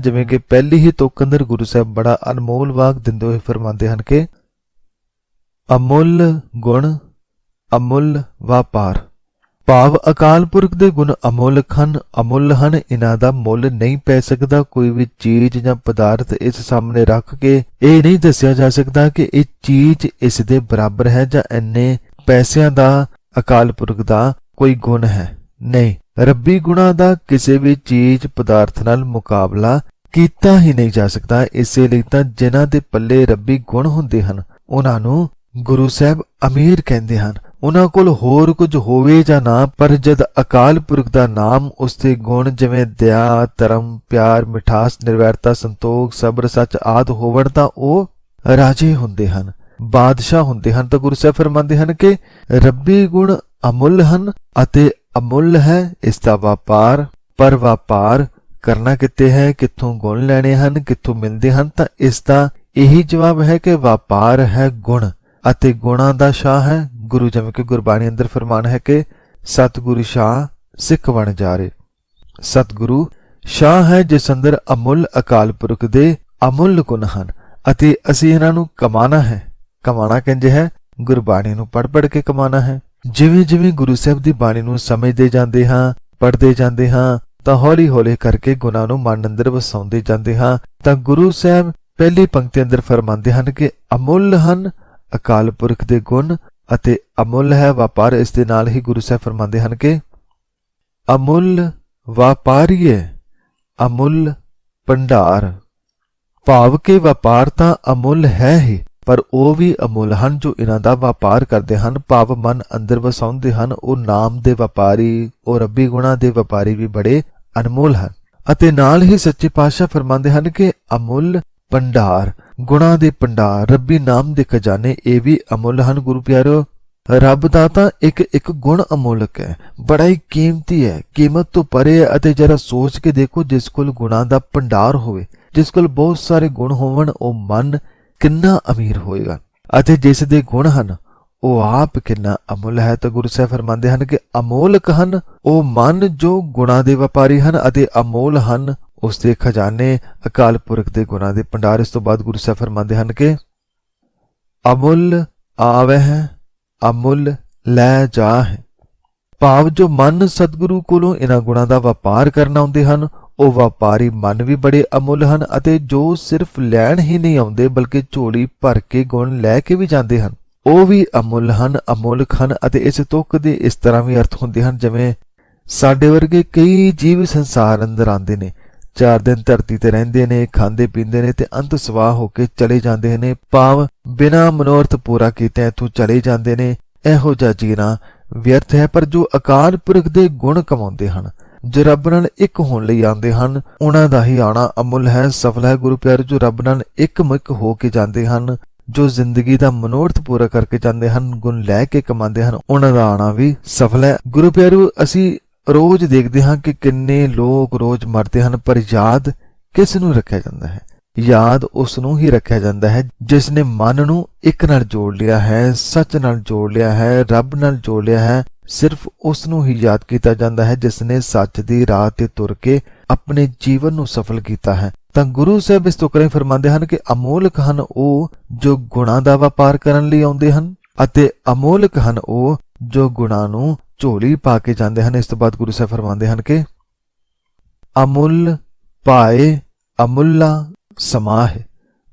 ਜਿਵੇਂ ਕਿ ਪਹਿਲੀ ਹੀ ਤੁਕ ਅੰਦਰ ਗੁਰੂ ਸਾਹਿਬ ਬੜਾ ਅਨਮੋਲ ਵਾਕ ਦਿੰਦੇ ਹੋਏ ਫਰਮਾਉਂਦੇ ਹਨ ਕਿ ਅਮੁੱਲ ਗੁਣ, ਅਮੁੱਲ ਵਪਾਰ। ਭਾਵ ਅਕਾਲ ਪੁਰਖ ਦੇ ਗੁਣ ਅਮੁੱਲ ਹਨ ਅਮੁੱਲ ਹਨ, ਇਹਨਾਂ ਦਾ ਮੁੱਲ ਨਹੀਂ ਪੈ ਸਕਦਾ, ਕੋਈ ਵੀ ਚੀਜ਼ ਜਾਂ ਪਦਾਰਥ ਇਸ ਸਾਹਮਣੇ ਰੱਖ ਕੇ ਇਹ ਨਹੀਂ ਦੱਸਿਆ ਜਾ ਸਕਦਾ ਕਿ ਇਹ ਚੀਜ਼ ਇਸ ਦੇ ਬਰਾਬਰ ਹੈ ਜਾਂ ਇੰਨੇ ਪੈਸਿਆਂ ਦਾ ਅਕਾਲ ਪੁਰਖ ਦਾ ਕੋਈ ਗੁਣ ਹੈ। ਨਹੀਂ। ਰੱਬੀ ਗੁਣਾ ਦਾ ਕਿਸੇ ਵੀ ਚੀਜ਼, ਪਦਾਰਥ ਨਾਲ ਮੁਕਾਬਲਾ ਕੀਤਾ ਹੀ ਨਹੀਂ ਜਾ ਸਕਦਾ। ਇਸੇ ਲਈ ਤਾਂ ਜਿਨ੍ਹਾਂ ਦੇ ਪੱਲੇ ਰੱਬੀ ਗੁਣ ਹੁੰਦੇ ਹਨ, ਉਹਨਾਂ ਨੂੰ ਗੁਰੂ ਸਾਹਿਬ ਅਮੀਰ ਕਹਿੰਦੇ ਹਨ। ਉਹਨਾਂ ਕੋਲ ਹੋਰ ਕੁਝ ਹੋਵੇ ਜਾਂ ਨਾ, ਪਰ ਜਦ ਅਕਾਲ ਪੁਰਖ ਦਾ ਨਾਮ ਉਸ ਦੇ ਗੁਣ ਜਿਵੇਂ ਦਇਆ, ਧਰਮ, ਪਿਆਰ, ਮਿਠਾਸ, ਨਿਰਵੈਰਤਾ, ਸੰਤੋਖ, ਸਬਰ, ਸੱਚ ਆਦ ਹੋਵਣ ਤਾਂ ਉਹ ਰਾਜੇ ਹੁੰਦੇ ਹਨ, ਬਾਦਸ਼ਾਹ ਹੁੰਦੇ ਹਨ। ਤਾਂ ਗੁਰੂ ਸਾਹਿਬ ਫਰਮਾਉਂਦੇ ਹਨ ਕਿ ਰੱਬੀ ਗੁਣ ਅਮੁੱਲ ਹਨ ਅਤੇ ਅਮੁੱਲ ਹੈ, ਇਸ ਦਾ ਵਪਾਰ, ਪਰ ਵਪਾਰ ਕਰਨਾ ਕਿੱਥੇ ਹੈ, ਕਿੱਥੋਂ ਗੁਣ ਲੈਣੇ ਹਨ, ਕਿੱਥੋਂ ਮਿਲਦੇ ਹਨ, ਤਾਂ ਇਸ ਦਾ ਇਹੀ ਜਵਾਬ ਹੈ ਕਿ ਵਪਾਰ ਹੈ ਗੁਣ, ਅਤੇ ਗੁਣਾਂ ਦਾ ਸ਼ਾਹ ਹੈ। ਗੁਰੂ ਜਿਵੇਂ ਕਿ ਗੁਰਬਾਣੀ ਅੰਦਰ ਫਰਮਾਨ ਹੈ ਕਿ ਸਤਿਗੁਰੂ ਸ਼ਾਹ ਸਿੱਖ ਬਣ ਜਾਰੇ। ਸਤਿਗੁਰੂ ਸ਼ਾਹ ਹੈ, ਜਿਸ ਅੰਦਰ ਅਮੁੱਲ ਅਕਾਲ ਪੁਰਖ ਦੇ ਅਮੁੱਲ ਗੁਣ ਹਨ, ਅਤੇ ਅਸੀਂ ਇਹਨਾਂ ਨੂੰ ਕਮਾਣਾ ਹੈ। ਕਮਾਣਾ ਕਹਿੰਦੇ ਹੈ? ਗੁਰਬਾਣੀ ਨੂੰ ਪੜ੍ਹ ਪੜ੍ਹ ਕੇ ਕਮਾਣਾ ਹੈ। ਜਿਵੇਂ ਜਿਵੇਂ ਗੁਰੂ ਸਾਹਿਬ ਦੀ ਬਾਣੀ ਨੂੰ ਸਮਝਦੇ ਜਾਂਦੇ ਹਾਂ, ਪੜ੍ਹਦੇ ਜਾਂਦੇ ਹਾਂ, ਤਾਂ ਹੌਲੀ ਹੌਲੀ ਕਰਕੇ ਗੁਨਾਹ ਨੂੰ ਮਨ ਅੰਦਰ ਵਸਾਉਂਦੇ ਜਾਂਦੇ ਹਾਂ, ਤਾਂ ਗੁਰੂ ਸਾਹਿਬ ਪਹਿਲੀ ਪੰਕਤੀ ਅੰਦਰ ਫਰਮਾਉਂਦੇ ਹਨ ਕਿ ਅਮੁੱਲ ਹਨ ਅਕਾਲ ਪੁਰਖ ਦੇ ਗੁਣ ਅਤੇ ਅਮੁੱਲ ਹੈ ਵਪਾਰ। ਇਸ ਦੇ ਨਾਲ ਹੀ ਗੁਰੂ ਸਾਹਿਬ ਫਰਮਾਉਂਦੇ ਹਨ ਕਿ ਅਮੁੱਲ ਵਪਾਰੀਏ ਅਮੁੱਲ ਭੰਡਾਰ। ਭਾਵ ਕੇ ਵਪਾਰ ਤਾਂ ਅਮੁੱਲ ਹੈ ਹੀ। ਪਰ ਉਹ ਵੀ ਅਮੁੱਲ ਹਨ ਜੋ ਇਹਨਾਂ ਦਾ ਵਪਾਰ ਕਰਦੇ ਹਨ, ਭਾਵ ਮਨ ਅੰਦਰ ਵਸਾਉਂਦੇ ਹਨ, ਉਹ ਨਾਮ ਦੇ ਵਪਾਰੀ, ਉਹ ਰੱਬੀ ਗੁਣਾ ਦੇ ਵਪਾਰੀ ਵੀ ਬੜੇ ਅਨਮੋਲ ਹਨ। ਅਤੇ ਨਾਲ ਹੀ ਸੱਚੇ ਪਾਤਸ਼ਾਹ ਫਰਮਾਉਂਦੇ ਹਨ ਕਿ ਅਮੁੱਲ ਭੰਡਾਰ, ਗੁਣਾ ਦੇ ਭੰਡਾਰ, ਰੱਬੀ ਨਾਮ ਦੇ ਖਜ਼ਾਨੇ, ਇਹ ਵੀ ਅਮੁੱਲ ਹਨ ਗੁਰੂ ਪਿਆਰੋ। ਰੱਬ ਦਾ ਤਾਂ ਇੱਕ ਇੱਕ ਗੁਣ ਅਮੋਲਕ ਹੈ, ਬੜਾ ਹੀ ਕੀਮਤੀ ਹੈ, ਕੀਮਤ ਤੋਂ ਪਰੇ ਹੈ ਅਤੇ ਜਰਾ ਸੋਚ ਕੇ ਦੇਖੋ ਜਿਸ ਕੋਲ ਗੁਣਾ ਦਾ ਭੰਡਾਰ ਹੋਵੇ, ਜਿਸ ਕੋਲ ਬਹੁਤ ਸਾਰੇ ਗੁਣ ਹੋਵਣ, ਉਹ ਮਨ ਕਿੰਨਾ ਅਮੀਰ ਹੋਏਗਾ? ਅਤੇ ਜਿਸ ਦੇ ਗੁਣ ਹਨ, ਉਹ ਆਪ ਕਿੰਨਾ ਅਮੁੱਲ ਹੈ ਤਾਂ ਗੁਰੂ ਸਾਹਿਬ ਫਰਮਾਉਂਦੇ ਹਨ ਕਿ ਅਮੋਲਕ ਹਨ, ਉਹ ਮਨ ਜੋ ਗੁਣਾ ਦੇ ਵਪਾਰੀ ਹਨ ਅਤੇ ਅਮੋਲ ਹਨ, ਉਸ ਦੇ ਖਜ਼ਾਨੇ ਅਕਾਲ ਪੁਰਖ ਦੇ ਗੁਣਾ ਦੇ ਭੰਡਾਰ। ਇਸ ਤੋਂ ਬਾਅਦ ਗੁਰੂ ਸਾਹਿਬ ਫਰਮਾਉਂਦੇ ਹਨ ਕਿ ਅਮੁੱਲ ਆਵਹਿ ਅਮੁੱਲ ਲੈ ਜਾਹਿ ਭਾਵ ਜੋ ਮਨ ਸਤਿਗੁਰੂ ਕੋਲੋਂ ਇਹਨਾਂ ਗੁਣਾਂ ਦਾ ਵਪਾਰ ਕਰਨ ਆਉਂਦੇ ਹਨ ਉਹ ਵਪਾਰੀ ਮਨ ਵੀ ਬੜੇ ਅਮੁੱਲ ਹਨ ਅਤੇ ਜੋ ਸਿਰਫ ਲੈਣ ਹੀ ਨਹੀਂ ਆਉਂਦੇ ਬਲਕਿ ਝੋਲੀ ਭਰ ਕੇ ਗੁਣ ਲੈ ਕੇ ਵੀ ਜਾਂਦੇ ਹਨ। ਉਹ ਵੀ ਅਮੁੱਲ ਹਨ ਅਮੁੱਲਕ ਹਨ ਅਤੇ ਇਸ ਤੁਕ ਦੇ ਇਸ ਤਰ੍ਹਾਂ ਵੀ ਅਰਥ ਹੁੰਦੇ ਹਨ ਜਿਵੇਂ, ਸਾਡੇ ਵਰਗੇ ਕਈ ਜੀਵ ਸੰਸਾਰ ਅੰਦਰ ਆਉਂਦੇ ਨੇ, ਚਾਰ ਦਿਨ ਧਰਤੀ ਤੇ ਰਹਿੰਦੇ ਨੇ, ਖਾਂਦੇ ਪੀਂਦੇ ਨੇ ਤੇ ਅੰਤ ਸਵਾਹ ਹੋ ਕੇ ਚਲੇ ਜਾਂਦੇ ਨੇ, ਭਾਵ ਬਿਨਾ ਮਨੋਰਥ ਪੂਰਾ ਕੀਤੇ ਇਥੋਂ ਚਲੇ ਜਾਂਦੇ ਨੇ, ਇਹੋ ਜਿਹਾ ਜੀਣਾ ਵਿਅਰਥ ਹੈ ਪਰ ਜੋ ਅਕਾਲ ਪੁਰਖ ਦੇ ਗੁਣ ਕਮਾਉਂਦੇ ਹਨ। ਜੋ ਰੱਬ ਨਾਲ ਇੱਕ ਹੋਣ ਲਈ ਆਉਂਦੇ ਹਨ, ਉਹਨਾਂ ਦਾ ਹੀ ਆਣਾ ਅਮੁੱਲ ਹੈ, ਸਫਲ ਹੈ ਗੁਰੂ ਪਿਆਰੇ, ਜੋ ਰੱਬ ਨਾਲ ਇੱਕਮਿਕ ਹੋ ਕੇ ਜਾਂਦੇ ਹਨ, ਜੋ ਜ਼ਿੰਦਗੀ ਦਾ ਮਨੋਰਥ ਪੂਰਾ ਕਰਕੇ ਜਾਂਦੇ ਹਨ, ਗੁਣ ਲੈ ਕੇ ਕਮਾਉਂਦੇ ਹਨ, ਉਹਨਾਂ ਦਾ ਆਣਾ ਵੀ ਸਫਲ ਹੈ। ਗੁਰੂ ਪਿਆਰੇ, ਅਸੀਂ ਰੋਜ਼ ਦੇਖਦੇ ਹਾਂ ਕਿ ਕਿੰਨੇ ਲੋਕ ਰੋਜ਼ ਮਰਦੇ ਹਨ, ਪਰ ਯਾਦ ਕਿਸ ਨੂੰ ਰੱਖਿਆ ਜਾਂਦਾ ਹੈ? ਯਾਦ ਉਸ ਨੂੰ ਹੀ ਰੱਖਿਆ ਜਾਂਦਾ ਹੈ, ਜਿਸ ਨੇ ਮਨ ਨੂੰ ਇੱਕ ਨਾਲ ਜੋੜ ਲਿਆ ਹੈ, ਸੱਚ ਨਾਲ ਜੋੜ ਲਿਆ ਹੈ, ਰੱਬ ਨਾਲ ਜੋੜ ਲਿਆ ਹੈ ਸਿਰਫ ਉਸ ਨੂੰ ਹੀ ਯਾਦ ਕੀਤਾ ਜਾਂਦਾ ਹੈ ਜਿਸ ਨੇ ਸੱਚ ਦੀ ਰਾਹ ਤੇ ਤੁਰ ਕੇ ਆਪਣੇ ਜੀਵਨ ਨੂੰ ਸਫਲ ਕੀਤਾ ਹੈ। ਤਾਂ ਗੁਰੂ ਸਾਹਿਬ ਇਸ ਤੋਂ ਕਰੇ ਫਰਮਾਉਂਦੇ ਹਨ ਕਿ ਅਮੋਲਕ ਹਨ ਉਹ ਜੋ ਗੁਣਾਂ ਦਾ ਵਪਾਰ ਕਰਨ ਲਈ ਆਉਂਦੇ ਹਨ ਅਤੇ ਅਮੋਲਕ ਹਨ ਉਹ ਜੋ ਗੁਣਾਂ ਨੂੰ ਝੋਲੀ ਪਾ ਕੇ ਜਾਂਦੇ ਹਨ। ਇਸ ਤੋਂ ਬਾਅਦ ਗੁਰੂ ਸਾਹਿਬ ਫਰਮਾਉਂਦੇ ਹਨ ਕਿ ਅਮੁੱਲ ਪਾਏ ਅਮੁੱਲਾ ਸਮਾਹ,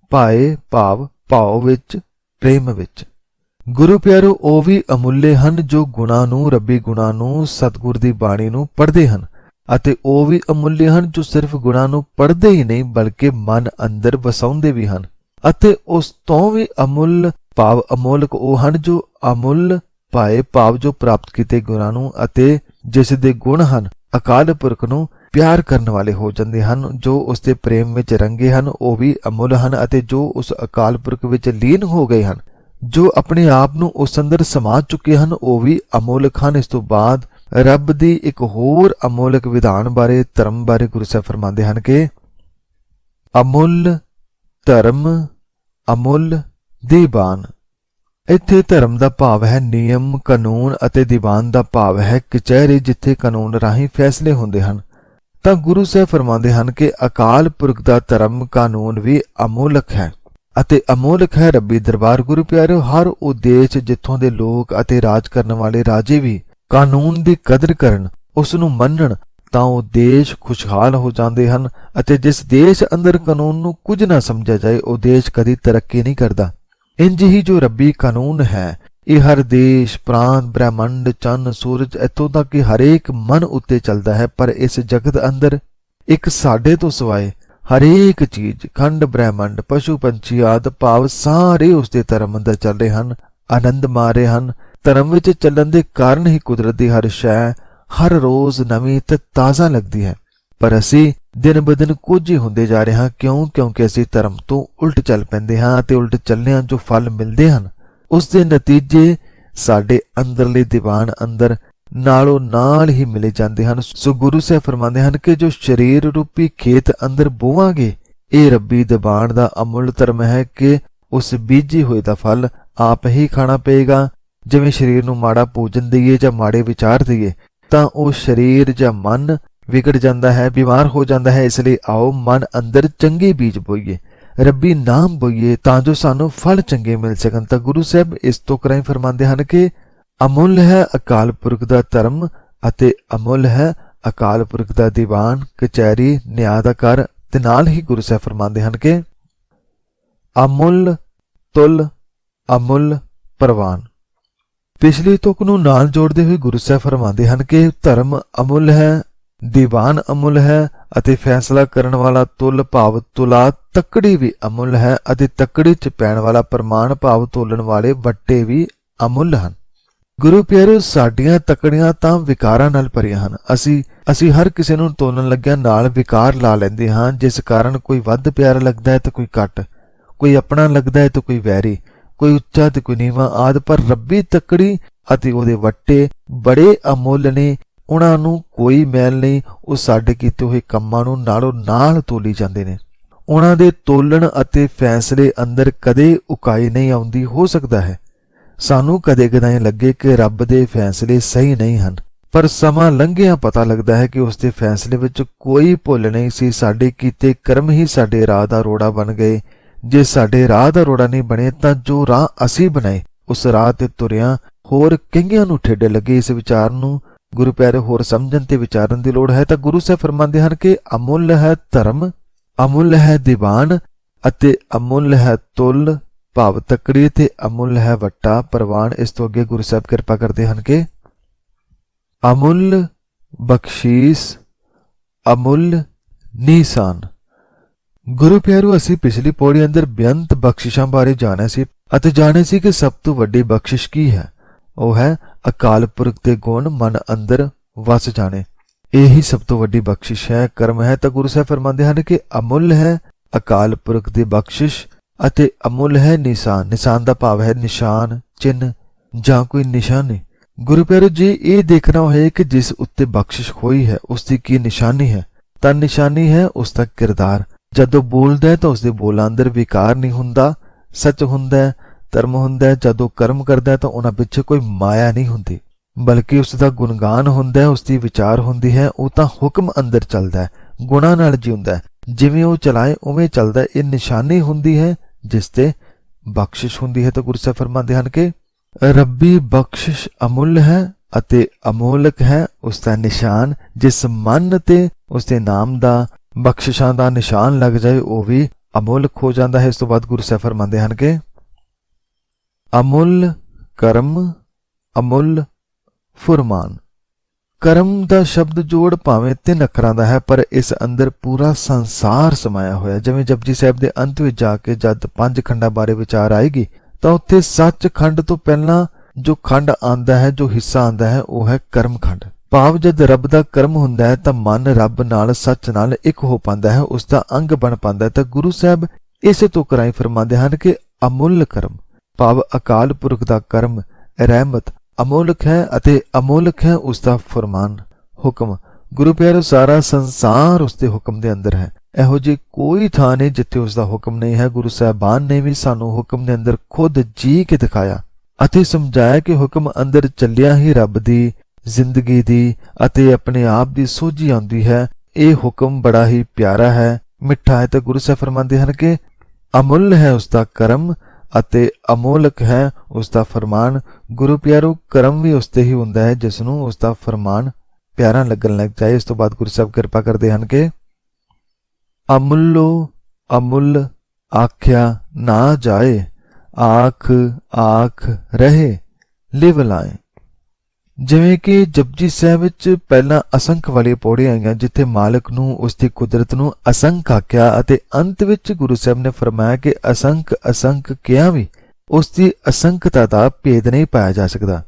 ਪਾਏ ਭਾਵ ਭਾਵ ਵਿੱਚ, ਪ੍ਰੇਮ ਵਿੱਚ। ਗੁਰੂ ਪਿਆਰੋ, ਉਹ ਵੀ ਅਮੁੱਲੇ ਹਨ ਜੋ ਗੁਣਾਂ ਨੂੰ, ਰੱਬੀ ਗੁਣਾਂ ਨੂੰ, ਸਤਿਗੁਰ ਦੀ ਬਾਣੀ ਨੂੰ ਪੜ੍ਹਦੇ ਹਨ ਅਤੇ ਉਹ ਵੀ ਅਮੁੱਲੇ ਹਨ ਜੋ ਸਿਰਫ ਗੁਣਾਂ ਨੂੰ ਪੜ੍ਹਦੇ ਹੀ ਨਹੀਂ, ਬਲਕਿ ਮਨ ਅੰਦਰ ਵਸਾਉਂਦੇ ਵੀ ਹਨ। ਅਤੇ ਉਸ ਤੋਂ ਵੀ ਅਮੁੱਲ ਭਾਵ ਅਮੋਲਕ ਉਹ ਹਨ ਜੋ ਅਮੁੱਲ ਪਾਏ ਭਾਵ ਜੋ ਪ੍ਰਾਪਤ ਕੀਤੇ ਗੁਣਾਂ ਨੂੰ ਅਤੇ ਜਿਸ ਦੇ ਗੁਣ ਹਨ, ਅਕਾਲ ਪੁਰਖ ਨੂੰ ਪਿਆਰ ਕਰਨ ਵਾਲੇ ਹੋ ਜਾਂਦੇ ਹਨ, ਜੋ ਉਸ ਦੇ ਪ੍ਰੇਮ ਵਿੱਚ ਰੰਗੇ ਹਨ, ਉਹ ਵੀ ਅਮੁੱਲ ਹਨ ਅਤੇ ਜੋ ਉਸ ਅਕਾਲ ਪੁਰਖ ਵਿੱਚ ਲੀਨ ਹੋ ਗਏ ਹਨ। ਜੋ ਆਪਣੇ ਆਪ ਨੂੰ ਉਸ ਅੰਦਰ ਸਮਾ ਚੁੱਕੇ ਹਨ, ਉਹ ਵੀ ਅਮੋਲਕ ਹਨ। ਇਸ ਤੋਂ ਬਾਅਦ ਰੱਬ ਦੀ ਇੱਕ ਹੋਰ ਅਮੋਲਕ ਵਿਧਾਨ ਬਾਰੇ, ਧਰਮ ਬਾਰੇ ਗੁਰੂ ਸਾਹਿਬ ਫਰਮਾਉਂਦੇ ਹਨ ਕਿ ਅਮੁੱਲ ਧਰਮ, ਅਮੁੱਲ ਦੀਵਾਨ ਇੱਥੇ ਧਰਮ ਦਾ ਭਾਵ ਹੈ ਨਿਯਮ, ਕਾਨੂੰਨ ਅਤੇ ਦੀਵਾਨ ਦਾ ਭਾਵ ਹੈ ਕਚਹਿਰੀ, ਜਿੱਥੇ ਕਾਨੂੰਨ ਰਾਹੀਂ ਫੈਸਲੇ ਹੁੰਦੇ ਹਨ। ਤਾਂ ਗੁਰੂ ਸਾਹਿਬ ਫਰਮਾਉਂਦੇ ਹਨ ਕਿ ਅਕਾਲ ਪੁਰਖ ਦਾ ਧਰਮ, ਕਾਨੂੰਨ ਵੀ ਅਮੋਲਕ ਹੈ। ਅਤੇ ਅਮੋਲਕ ਹੈ ਰੱਬੀ ਦਰਬਾਰ, ਗੁਰੂ ਪਿਆਰਿਓ ਹਰ ਉਹ ਦੇਸ਼ ਜਿੱਥੋਂ ਦੇ ਲੋਕ ਅਤੇ ਰਾਜ ਕਰਨ ਵਾਲੇ ਰਾਜੇ ਵੀ ਕਾਨੂੰਨ ਦੀ ਕਦਰ ਕਰਨ ਉਸ ਨੂੰ ਮੰਨਣ, ਤਾਂ ਉਹ ਦੇਸ਼ ਖੁਸ਼ਹਾਲ ਹੋ ਜਾਂਦੇ ਹਨ ਅਤੇ ਜਿਸ ਦੇਸ਼ ਅੰਦਰ ਕਾਨੂੰਨ ਨੂੰ ਕੁਝ ਨਾ ਸਮਝਿਆ ਜਾਏ, ਉਹ ਦੇਸ਼ ਕਦੀ ਤਰੱਕੀ ਨਹੀਂ ਕਰਦਾ। ਇੰਜ ਹੀ ਜੋ ਰੱਬੀ ਕਾਨੂੰਨ ਹੈ, ਇਹ ਹਰ ਦੇਸ਼, ਪ੍ਰਾਂਤ, ਬ੍ਰਹਿਮੰਡ, ਚੰਨ, ਸੂਰਜ, ਇੱਥੋਂ ਤੱਕ ਕਿ ਹਰੇਕ ਮਨ ਉੱਤੇ ਚੱਲਦਾ ਹੈ, ਪਰ ਇਸ ਜਗਤ ਅੰਦਰ ਇੱਕ ਸਾਡੇ ਤੋਂ ਸਿਵਾਏ ਹਰੇਕ ਚੀਜ਼, ਖੰਡ, ਬ੍ਰਹਿਮੰਡ, ਪਸ਼ੂ, ਪੰਛੀ, ਆਦ ਭਾਵ ਸਾਰੇ ਉਸ ਦੇ ਧਰਮ ਅੰਦਰ ਚੱਲ ਰਹੇ ਹਨ, ਆਨੰਦ ਮਾਰ ਰਹੇ ਹਨ। ਧਰਮ ਵਿੱਚ ਚੱਲਣ ਦੇ ਕਾਰਨ ਹੀ ਕੁਦਰਤ ਦੀ ਹਰ ਸ਼ੈ, ਹਰ ਰੋਜ਼ ਨਵੀਂ ਤੇ ਤਾਜ਼ਾ ਲੱਗਦੀ ਹੈ। ਪਰ ਅਸੀਂ ਦਿਨ ਬਦਨ ਕੁਝ ਹੀ ਹੁੰਦੇ ਜਾ ਰਹੇ ਹਾਂ, ਕਿਉਂ? ਕਿਉਂਕਿ ਅਸੀਂ ਧਰਮ ਤੋਂ ਉਲਟ ਚੱਲ ਪੈਂਦੇ ਹਾਂ ਤੇ ਉਲਟ ਚੱਲਦਿਆਂ ਜੋ ਫਲ ਮਿਲਦੇ ਹਨ। ਉਸ ਦੇ ਨਤੀਜੇ ਸਾਡੇ ਅੰਦਰਲੇ ਦੀਵਾਨ ਅੰਦਰ ਨਾਲੋਂ ਨਾਲ ਹੀ ਮਿਲੇ ਜਾਂਦੇ ਹਨ। ਸੋ ਗੁਰੂ ਸਾਹਿਬ ਫਰਮਾਉਂਦੇ ਹਨ ਕਿ ਜੋ ਸਰੀਰ ਰੂਪੀ ਖੇਤ ਅੰਦਰ ਬੋਵਾਂਗੇ, ਇਹ ਰੱਬੀ ਦੀਵਾਨ ਦਾ ਅਮੁੱਲ ਧਰਮ ਹੈ ਕਿ ਉਸ ਬੀਜੀ ਹੋਏ ਦਾ ਫਲ ਆਪ ਹੀ ਖਾਣਾ ਪਏਗਾ। ਜਿਵੇਂ ਸਰੀਰ ਨੂੰ ਮਾੜਾ ਭੋਜਨ ਦਈਏ ਜਾਂ ਮਾੜੇ ਵਿਚਾਰ ਦਈਏ, ਤਾਂ ਉਹ ਸਰੀਰ ਜਾਂ ਮਨ ਵਿਗੜ ਜਾਂਦਾ ਹੈ, ਬਿਮਾਰ ਹੋ ਜਾਂਦਾ ਹੈ। ਇਸ ਲਈ ਆਓ ਮਨ ਅੰਦਰ ਚੰਗੇ ਬੀਜ ਬੋਈਏ, ਰੱਬੀ ਨਾਮ ਬੋਈਏ, ਤਾਂ ਜੋ ਸਾਨੂੰ ਫਲ ਚੰਗੇ ਮਿਲ ਸਕਣ। ਤਾਂ ਗੁਰੂ ਸਾਹਿਬ ਇਸ ਤੋਂ ਕਰਾਈ ਫਰਮਾਉਂਦੇ ਹਨ ਕਿ ਅਮੁੱਲ ਹੈ ਅਕਾਲ ਪੁਰਖ ਦਾ ਧਰਮ ਅਤੇ ਅਮੁੱਲ ਹੈ ਅਕਾਲ ਪੁਰਖ ਦਾ ਦੀਵਾਨ, ਕਚਹਿਰੀ, ਨਿਆਂ ਦਾ ਕਰ ਤੇ ਨਾਲ ਹੀ ਗੁਰੂ ਸਾਹਿਬ ਫਰਮਾਉਂਦੇ ਹਨ ਕਿ ਅਮੁੱਲ ਤੁਲ, ਅਮੁੱਲ ਪ੍ਰਵਾਨ। ਪਿਛਲੀ ਤੁਕ ਨੂੰ ਨਾਲ ਜੋੜਦੇ ਹੋਏ ਗੁਰੂ ਸਾਹਿਬ ਫਰਮਾਉਂਦੇ ਹਨ ਕਿ ਧਰਮ ਅਮੁੱਲ ਹੈ, ਦੀਵਾਨ ਅਮੁੱਲ ਹੈ ਅਤੇ ਫੈਸਲਾ ਕਰਨ ਵਾਲਾ ਤੁਲ ਭਾਵ ਤੁਲਾ, ਤੱਕੜੀ ਵੀ ਅਮੁੱਲ ਹੈ ਅਤੇ ਤੱਕੜੀ 'ਚ ਪੈਣ ਵਾਲਾ ਪ੍ਰਮਾਣ ਭਾਵ ਤੋਲਣ ਵਾਲੇ ਵੱਟੇ ਵੀ ਅਮੁੱਲ ਹਨ। ਗੁਰੂ ਪਿਆਰਿਓ, ਸਾਡੀਆਂ ਤਕੜੀਆਂ ਤਾਂ ਵਿਕਾਰਾਂ ਨਾਲ ਭਰੀਆਂ ਹਨ। ਅਸੀਂ ਅਸੀਂ ਹਰ ਕਿਸੇ ਨੂੰ ਤੋਲਣ ਲੱਗਿਆ ਨਾਲ ਵਿਕਾਰ ਲਾ ਲੈਂਦੇ ਹਾਂ। ਜਿਸ ਕਾਰਨ ਕੋਈ ਵੱਧ ਪਿਆਰਾ ਲੱਗਦਾ ਹੈ ਤੇ ਕੋਈ ਘੱਟ। ਕੋਈ ਆਪਣਾ ਲੱਗਦਾ ਹੈ ਤੇ ਕੋਈ ਵੈਰੀ। ਕੋਈ ਉੱਚਾ ਤੇ ਕੋਈ ਨੀਵਾਂ ਆਦ। ਪਰ ਰੱਬੀ ਤਕੜੀ ਅਤੇ ਉਹਦੇ ਵੱਟੇ ਬੜੇ ਅਮੁੱਲ ਨੇ। ਉਹਨਾਂ ਨੂੰ ਕੋਈ ਮੈਲ ਨਹੀਂ। ਉਹ ਸਾਡੇ ਕੀਤੇ ਹੋਏ ਕੰਮਾਂ ਨੂੰ ਨਾਲੋਂ ਨਾਲ ਤੋਲੀ ਜਾਂਦੇ ਨੇ। ਉਹਨਾਂ ਦੇ ਤੋਲਣ ਅਤੇ ਫੈਸਲੇ ਅੰਦਰ ਕਦੇ ਉਕਾਈ ਨਹੀਂ ਆਉਂਦੀ। ਹੋ ਸਕਦਾ ਹੈ ਸਾਨੂੰ ਕਦੇ ਕਦਾਈ ਲੱਗੇ ਕਿ ਰੱਬ ਦੇ ਫੈਸਲੇ ਸਹੀ ਨਹੀਂ ਹਨ, ਪਰ ਸਮਾਂ ਲੰਘਿਆ ਪਤਾ ਲੱਗਦਾ ਹੈ ਕਿ ਉਸ ਦੇ ਫੈਸਲੇ ਵਿੱਚ ਕੋਈ ਭੁੱਲ ਨਹੀਂ ਸੀ, ਸਾਡੇ ਕੀਤੇ ਕਰਮ ਹੀ ਸਾਡੇ ਰਾਹ ਦਾ ਰੋੜਾ ਬਣ ਗਏ। ਜੇ ਸਾਡੇ ਰਾਹ ਦਾ ਰੋੜਾ ਨਹੀਂ ਬਣੇ, ਤਾਂ ਜੋ ਰਾਹ ਅਸੀਂ ਬਣਾਏ, ਉਸ ਰਾਹ ਤੇ ਤੁਰਿਆ ਹੋਰ ਕਈਆਂ ਨੂੰ ਠੇਡੇ ਲੱਗੇ। ਇਸ ਵਿਚਾਰ ਨੂੰ ਗੁਰੂ ਪਿਆਰੇ ਹੋਰ ਸਮਝਣ ਤੇ ਵਿਚਾਰਨ ਦੀ ਲੋੜ ਹੈ। ਤਾਂ ਗੁਰੂ ਸਾਹਿਬ ਫਰਮਾਉਂਦੇ ਹਨ ਕਿ ਅਮੁੱਲ ਹੈ ਧਰਮ, ਅਮੁੱਲ ਹੈ ਦੀਵਾਨ ਅਤੇ ਅਮੁੱਲ ਹੈ ਤੁਲ। ਭਾਵ ਤਕੜੀ ਤੇ ਅਮੁੱਲ ਹੈ ਵੱਟਾ, ਪ੍ਰਵਾਨ ਇਸ ਤੋਂ ਅੱਗੇ ਗੁਰੂ ਸਾਹਿਬ ਕਿਰਪਾ ਕਰਦੇ ਹਨ ਕਿ ਅਮੁੱਲ ਬਖਸ਼ੀਸ, ਅਮੁੱਲ ਨੀਸਾਨ। ਗੁਰੂ ਪਿਆਰੂ, ਅਸੀਂ ਪਿਛਲੀ ਪੌੜੀ ਅੰਦਰ ਬੇਅੰਤ ਬਖਸ਼ਿਸ਼ਾਂ ਬਾਰੇ ਜਾਣਿਆ ਸੀ ਅਤੇ ਜਾਣਿਆ ਸੀ ਕਿ ਸਭ ਤੋਂ ਵੱਡੀ ਬਖਸ਼ਿਸ਼ ਕੀ ਹੈ। ਉਹ ਹੈ ਅਕਾਲ ਪੁਰਖ ਦੇ ਗੁਣ ਮਨ ਅੰਦਰ ਵਸ ਜਾਣੇ। ਇਹੀ ਸਭ ਤੋਂ ਵੱਡੀ ਬਖਸ਼ਿਸ਼ ਹੈ, ਕਰਮ ਹੈ। ਤਾਂ ਗੁਰੂ ਸਾਹਿਬ ਫਰਮਾਉਂਦੇ ਹਨ ਕਿ ਅਮੁੱਲ ਹੈ ਅਕਾਲ ਪੁਰਖ ਦੀ ਬਖਸ਼ਿਸ਼ ਅਤੇ ਅਮੁੱਲ ਹੈ ਨਿਸ਼ਾਨ। ਨਿਸ਼ਾਨ ਦਾ ਭਾਵ ਹੈ ਨਿਸ਼ਾਨ ਚਿੰਨ ਜਾਂ ਕੋਈ ਨਿਸ਼ਾਨੀ। ਗੁਰੂ ਪਿਆਰੋ, ਜੀ ਇਹ ਦੇਖਣਾ ਹੋਏ ਕਿ ਜਿਸ ਉੱਤੇ ਬਖਸ਼ਿਸ਼ ਹੋਈ ਹੈ, ਉਸ ਦੀ ਕੀ ਨਿਸ਼ਾਨੀ ਹੈ, ਤਾਂ ਨਿਸ਼ਾਨੀ ਹੈ ਉਸ ਦਾ ਕਿਰਦਾਰ। ਜਦੋਂ ਬੋਲਦਾ ਹੈ, ਤਾਂ ਉਸ ਦੇ ਬੋਲਾਂ ਅੰਦਰ ਵਿਕਾਰ ਨਹੀਂ ਹੁੰਦਾ, ਸੱਚ ਹੁੰਦਾ ਹੈ, ਧਰਮ ਹੁੰਦਾ ਹੈ। ਜਦੋਂ ਕਰਮ ਕਰਦਾ ਹੈ, ਤਾਂ ਉਹਨਾਂ ਪਿੱਛੇ ਕੋਈ ਮਾਇਆ ਨਹੀਂ ਹੁੰਦੀ, ਬਲਕਿ ਉਸ ਦਾ ਗੁਣਗਾਨ ਹੁੰਦਾ ਹੈ, ਉਸ ਦੀ ਵਿਚਾਰ ਹੁੰਦੀ ਹੈ। ਉਹ ਤਾਂ ਹੁਕਮ ਅੰਦਰ ਚੱਲਦਾ ਹੈ, ਗੁਣਾ ਨਾਲ ਜਿਉਂਦਾ ਹੈ। ਜਿਵੇਂ ਉਹ ਚਲਾਏ, ਉਵੇਂ ਚੱਲਦਾ ਇਹ ਨਿਸ਼ਾਨੀ ਹੁੰਦੀ ਹੈ ਜਿਸ ਤੇ ਬਖਸ਼ਿਸ਼ ਹੁੰਦੀ ਹੈ ਤਾਂ ਗੁਰੂ ਸਾਹਿਬ ਫਰਮਾਉਂਦੇ ਹਨ ਕਿ, ਰੱਬੀ ਬਖਸ਼ਿਸ਼ ਅਮੁੱਲ ਹੈ ਅਤੇ ਅਮੋਲਕ ਹੈ ਉਸ ਦਾ ਨਿਸ਼ਾਨ, ਜਿਸ ਮਨ ਤੇ ਉਸ ਦੇ ਨਾਮ ਦਾ ਬਖਸ਼ਿਸ਼ਾਂ ਦਾ ਨਿਸ਼ਾਨ ਲੱਗ ਜਾਏ, ਉਹ ਵੀ ਅਮੋਲਕ ਹੋ ਜਾਂਦਾ ਹੈ। ਇਸ ਤੋਂ ਬਾਅਦ ਗੁਰੂ ਸਾਹਿਬ ਫਰਮਾਉਂਦੇ ਹਨ ਕਿ, ਅਮੁੱਲ ਕਰਮ, ਅਮੁੱਲ ਫੁਰਮਾਨ। ਕਰਮ ਦਾ ਸ਼ਬਦ ਜੋੜ ਭਾਵੇਂ ਤਿੰਨ ਅੱਖਰਾਂ ਦਾ ਹੈ, ਪਰ ਇਸ ਅੰਦਰ ਪੂਰਾ ਸੰਸਾਰ ਸਮਾਇਆ ਹੋਇਆ ਜਿਵੇਂ ਜਪਜੀ ਸਾਹਿਬ ਦੇ ਅੰਤ ਵਿੱਚ ਜਾ ਕੇ ਜਦ ਪੰਜ ਖੰਡਾਂ ਬਾਰੇ ਵਿਚਾਰ ਆਏਗੀ, ਤਾਂ ਉੱਥੇ ਸੱਚ ਖੰਡ ਤੋਂ ਪਹਿਲਾਂ ਜੋ ਖੰਡ ਆਂਦਾ ਹੈ, ਜੋ ਹਿੱਸਾ ਆਂਦਾ ਹੈ, ਉਹ ਹੈ ਕਰਮ ਖੰਡ। ਭਾਵ ਜਦ ਰੱਬ ਦਾ ਕਰਮ ਹੁੰਦਾ ਹੈ, ਤਾਂ ਮਨ ਰੱਬ ਨਾਲ, ਸੱਚ ਨਾਲ ਇੱਕ ਹੋ ਪਾਉਂਦਾ ਹੈ, ਉਸ ਦਾ ਅੰਗ ਬਣ ਪਾਉਂਦਾ ਹੈ। ਤਾਂ ਗੁਰੂ ਸਾਹਿਬ ਇਸੇ ਤੋਂ ਕਰਾਈ ਫਰਮਾਉਂਦੇ ਹਨ ਕਿ ਅਮੁੱਲ ਕਰਮ, ਭਾਵ ਅਕਾਲ ਪੁਰਖ ਦਾ ਕਰਮ, ਰਹਿਮਤ ਅਮੋਲਕ ਹੈ ਅਤੇ ਅਮੋਲਕ ਹੈ ਉਸ ਦਾ ਫਰਮਾਨ। ਹੁਕਮ। ਗੁਰੂ ਪਿਆਰੋ, ਸਾਰਾ ਸੰਸਾਰ ਉਸ ਦੇ ਹੁਕਮ ਦੇ ਅੰਦਰ ਹੈ। ਇਹੋ ਜਿਹੀ ਕੋਈ ਥਾਂ ਨਹੀਂ ਜਿੱਥੇ ਉਸ ਦਾ ਹੁਕਮ ਨਹੀਂ ਹੈ। ਗੁਰੂ ਸਾਹਿਬਾਨ ਨੇ ਵੀ ਸਾਨੂੰ ਹੁਕਮ ਦੇ ਅੰਦਰ ਖੁਦ ਜੀ ਕੇ ਦਿਖਾਇਆ ਅਤੇ ਸਮਝਾਇਆ ਕਿ ਹੁਕਮ ਅੰਦਰ ਚੱਲਿਆ ਹੀ ਰੱਬ ਦੀ ਜ਼ਿੰਦਗੀ ਦੀ ਅਤੇ ਆਪਣੇ ਆਪ ਦੀ ਸੋਝੀ ਆਉਂਦੀ ਹੈ। ਇਹ ਹੁਕਮ ਬੜਾ ਹੀ ਪਿਆਰਾ ਹੈ। ਮਿੱਠਾ ਹੈ ਤੇ ਗੁਰੂ ਸਾਹਿਬ ਫਰਮਾਉਂਦੇ ਹਨ ਕਿ ਅਮੁੱਲ ਹੈ ਉਸ ਦਾ ਕਰਮ ਅਤੇ ਅਮੋਲਕ ਹੈ ਉਸ ਦਾ ਫਰਮਾਨ। ਗੁਰੂ ਪਿਆਰੂ, ਕਰਮ ਵੀ ਉਸ ਤੇ ਹੀ ਹੁੰਦਾ ਹੈ ਜਿਸ ਨੂੰ ਉਸ ਦਾ ਫਰਮਾਨ ਪਿਆਰਾ ਲੱਗਣ ਲੱਗ ਜਾਏ। ਇਸ ਤੋਂ ਬਾਅਦ ਗੁਰੂ ਸਾਹਿਬ ਕਿਰਪਾ ਕਰਦੇ ਹਨ ਕਿ ਅਮੁੱਲੋ ਅਮੁੱਲ ਆਖਿਆ ਨਾ ਜਾਏ, ਆਖ ਆਖ ਰਹੇ, ਲਿਵ ਲਾਏ। ਜਿਵੇਂ ਕਿ ਜਪਜੀ ਸਾਹਿਬ ਵਿੱਚ ਪਹਿਲਾਂ ਅਸੰਖ ਵਾਲੀ ਪੌੜੀਆਂ ਆਈਆਂ, ਜਿੱਥੇ ਮਾਲਕ ਨੂੰ ਉਸ ਦੀ ਕੁਦਰਤ ਨੂੰ ਅਸੰਖ ਆਖਿਆ ਅਤੇ ਅੰਤ ਵਿੱਚ ਗੁਰੂ ਸਾਹਿਬ ਨੇ ਫਰਮਾਇਆ ਕਿ ਅਸੰਖ ਅਸੰਖ ਕਿਹਾ ਵੀ ਉਸ ਦੀ ਅਸੰਖਤਾ ਦਾ ਭੇਦ ਨਹੀਂ ਪਾਇਆ ਜਾ ਸਕਦਾ।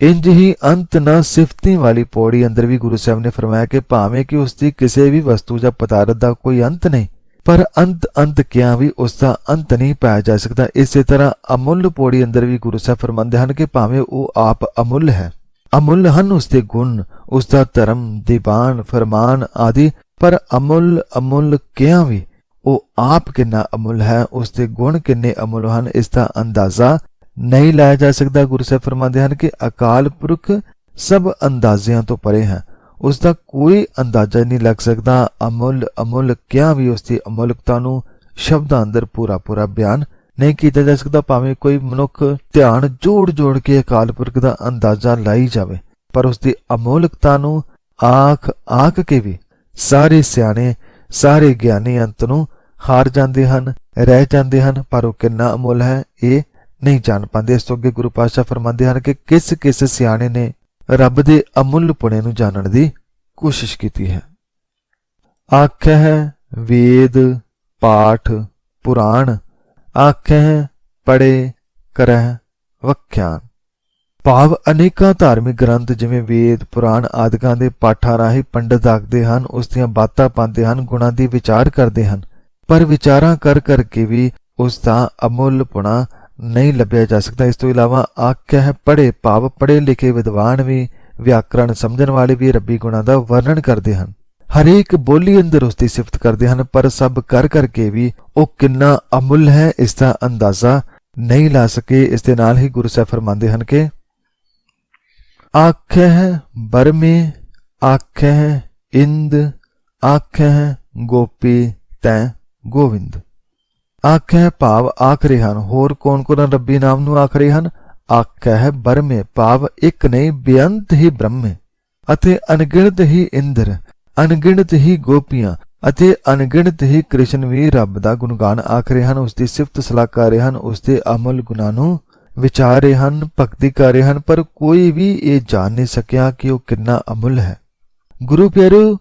ਇੰਜ ਹੀ ਅੰਤ ਨਾ ਸਿਫਤੀ ਵਾਲੀ ਪੌੜੀ ਅੰਦਰ ਵੀ ਗੁਰੂ ਸਾਹਿਬ ਨੇ ਫਰਮਾਇਆ ਕਿ ਭਾਵੇਂ ਕਿ ਉਸ ਦੀ ਕਿਸੇ ਵੀ ਵਸਤੂ ਜਾਂ ਪਦਾਰਥ ਦਾ ਕੋਈ ਅੰਤ ਨਹੀਂ, ਪਰ ਅੰਤ ਅੰਤ ਕਿਆ ਵੀ ਉਸ ਦਾ ਅੰਤ ਨਹੀਂ ਪਾਇਆ ਜਾ ਸਕਦਾ। ਇਸੇ ਤਰ੍ਹਾਂ ਅਮੁੱਲ ਪੌੜੀ ਅੰਦਰ ਵੀ ਗੁਰੂ ਸਾਹਿਬ ਫਰਮਾਉਂਦੇ ਹਨ ਕਿ ਭਾਵੇਂ ਉਹ ਆਪ ਅਮੁੱਲ ਹੈ। ਅਮੁੱਲ ਹਨ ਉਸ ਦੇ ਗੁਣ ਉਸ ਦਾ ਧਰਮ, ਦੀਵਾਨ, ਫਰਮਾਨ ਆਦਿ, ਪਰ ਅਮੁੱਲ ਅਮੁੱਲ ਕਿਹਾ ਵੀ? ਉਹ ਆਪ ਕਿੰਨਾ ਅਮੁੱਲ ਹੈ ਉਸ ਦੇ ਗੁਣ ਕਿੰਨੇ ਅਮੁੱਲ ਹਨ, ਇਸ ਦਾ ਅੰਦਾਜ਼ਾ ਨਹੀਂ ਲਾਇਆ ਜਾ ਸਕਦਾ। ਗੁਰੂ ਸਾਹਿਬ ਫਰਮਾਉਂਦੇ ਹਨ ਕਿ ਅਕਾਲ ਪੁਰਖ ਸਭ ਅੰਦਾਜ਼ਿਆਂ ਤੋਂ ਪਰੇ ਹੈ। ਉਸ ਦਾ ਕੋਈ ਅੰਦਾਜ਼ਾ ਨਹੀਂ ਲੱਗ ਸਕਦਾ। ਅਮੁੱਲ ਅਮੁੱਲ ਕਿਹਾ ਵੀ? ਉਸ ਦੀ ਅਮੁੱਲਤਾ ਨੂੰ ਸ਼ਬਦਾਂ ਅੰਦਰ ਪੂਰਾ ਪੂਰਾ ਬਿਆਨ ਨਹੀਂ ਕੀਤਾ ਜਾ ਸਕਦਾ, ਭਾਵੇਂ ਕੋਈ ਮਨੁੱਖ ਧਿਆਨ ਜੋੜ ਜੋੜ ਕੇ ਅਕਾਲ ਪੁਰਖ ਦਾ ਅੰਦਾਜ਼ਾ ਲਾਈ ਜਾਵੇ, ਪਰ ਉਸ ਦੀ ਅਮੋਲਕਤਾ ਨੂੰ ਆਖ ਆਖ ਕੇ ਵੀ ਸਾਰੇ ਸਿਆਣੇ, ਸਾਰੇ ਗਿਆਨੀ ਅੰਤ ਨੂੰ ਹਾਰ ਜਾਂਦੇ ਹਨ, ਰਹਿ ਜਾਂਦੇ ਹਨ, ਪਰ ਉਹ ਕਿੰਨਾ ਅਮੁੱਲ ਹੈ, ਇਹ ਨਹੀਂ ਜਾਣ ਪਾਉਂਦੇ। ਇਸ ਤੋਂ ਅੱਗੇ ਗੁਰੂ ਪਾਤਸ਼ਾਹ ਫਰਮਾਉਂਦੇ ਹਨ ਕਿ ਕਿਸ ਕਿਸ ਸਿਆਣੇ ਨੇ ਰੱਬ ਦੇ ਅਮੁੱਲ ਪੁਣੇ ਨੂੰ ਜਾਣਨ ਦੀ ਕੋਸ਼ਿਸ਼ ਕੀਤੀ ਹੈ। ਆਖਿਆ ਹੈ ਵੇਦ ਪਾਠ ਪੁਰਾਣ ਆਖੈ ਪੜੇ ਕਰਹਿ ਵਖਿਆਨ। ਭਾਵ ਅਨੇਕਾਂ ਧਾਰਮਿਕ ਗ੍ਰੰਥ ਜਿਵੇਂ ਵੇਦ, ਪੁਰਾਣ ਆਦਿਕਾਂ ਦੇ ਪਾਠਾਂ ਰਾਹੀਂ ਪੰਡਤ ਆਖਦੇ ਹਨ, ਉਸ ਦੀਆਂ ਬਾਤਾਂ ਪਾਉਂਦੇ ਹਨ, ਗੁਣਾਂ ਦੀ ਵਿਚਾਰ ਕਰਦੇ ਹਨ। ਪਰ ਵਿਚਾਰਾਂ ਕਰ ਕਰਕੇ ਵੀ ਉਸ ਦਾ ਅਮੁੱਲ ਪੁਣਾ ਨਹੀਂ ਲੱਭਿਆ ਜਾ ਸਕਦਾ। ਇਸ ਤੋਂ ਇਲਾਵਾ ਆਖਿਆ ਹੈ ਪੜੇ ਭਾਵ ਪੜੇ ਲਿਖੇ ਵਿਦਵਾਨ ਵੀ ਵਿਆਕਰਣ ਸਮਝਣ ਵਾਲੇ ਵੀ ਰੱਬੀ ਗੁਣਾਂ ਦਾ ਵਰਣਨ ਕਰਦੇ ਹਨ। ਹਰੇਕ ਬੋਲੀ ਅੰਦਰ ਉਸ ਦੀ ਸਿਫਤ ਕਰਦੇ ਹਨ, ਪਰ ਸਭ ਕਰ ਕਰਕੇ ਵੀ ਉਹ ਕਿੰਨਾ ਅਮੁੱਲ ਹੈ, ਇਸ ਦਾ ਅੰਦਾਜ਼ਾ ਨਹੀਂ ਲਾ ਸਕੇ। ਇਸ ਦੇ ਨਾਲ ਹੀ ਗੁਰੂ ਸਾਹਿਬ ਫਰਮਾਉਂਦੇ ਹਨ ਕਿ ਆਖੈ ਬਰਮੇ ਆਖੈ ਇੰਦ ਆਖੈ ਗੋਪੀ ਤੈ ਗੋਵਿੰਦ। ਆਖੈ ਭਾਵ ਆਖ ਰਹੇ ਹਨ। ਹੋਰ ਕੌਣ ਕੌਣ ਰੱਬੀ ਨਾਮ ਨੂੰ ਆਖ ਰਹੇ ਹਨ? ਆਖੈ ਬਰਮੇ, ਭਾਵ ਇੱਕ ਨਹੀਂ, ਬੇਅੰਤ ਹੀ ਬ੍ਰਹਮੇ ਅਤੇ ਅਨਗਿਣਤ ਹੀ ਇੰਦਰ। ਅਣਗਿਣਤ ਹੀ ਗੋਪੀਆਂ ਅਤੇ ਅਣਗਿਣਤ ਹੀ ਕ੍ਰਿਸ਼ਨ ਵੀ ਰੱਬ ਦਾ ਗੁਣਗਾਨ ਆਖ ਰਹੇ ਹਨ ਉਸ ਦੀ ਸਿਫਤ ਸਲਾਹ ਕਰ ਰਹੇ ਹਨ ਉਸ ਦੇ ਅਮਲ ਗੁਣਾਂ ਨੂੰ ਵਿਚਾਰ ਰਹੇ ਹਨ, ਭਗਤੀ ਕਰ ਰਹੇ ਹਨ, ਪਰ ਕੋਈ ਵੀ ਇਹ ਜਾਣ ਨਹੀਂ ਸਕਿਆ ਕਿ ਉਹ ਕਿੰਨਾ ਅਮੁੱਲ ਹੈ। ਗੁਰੂ ਪਿਆਰੋ,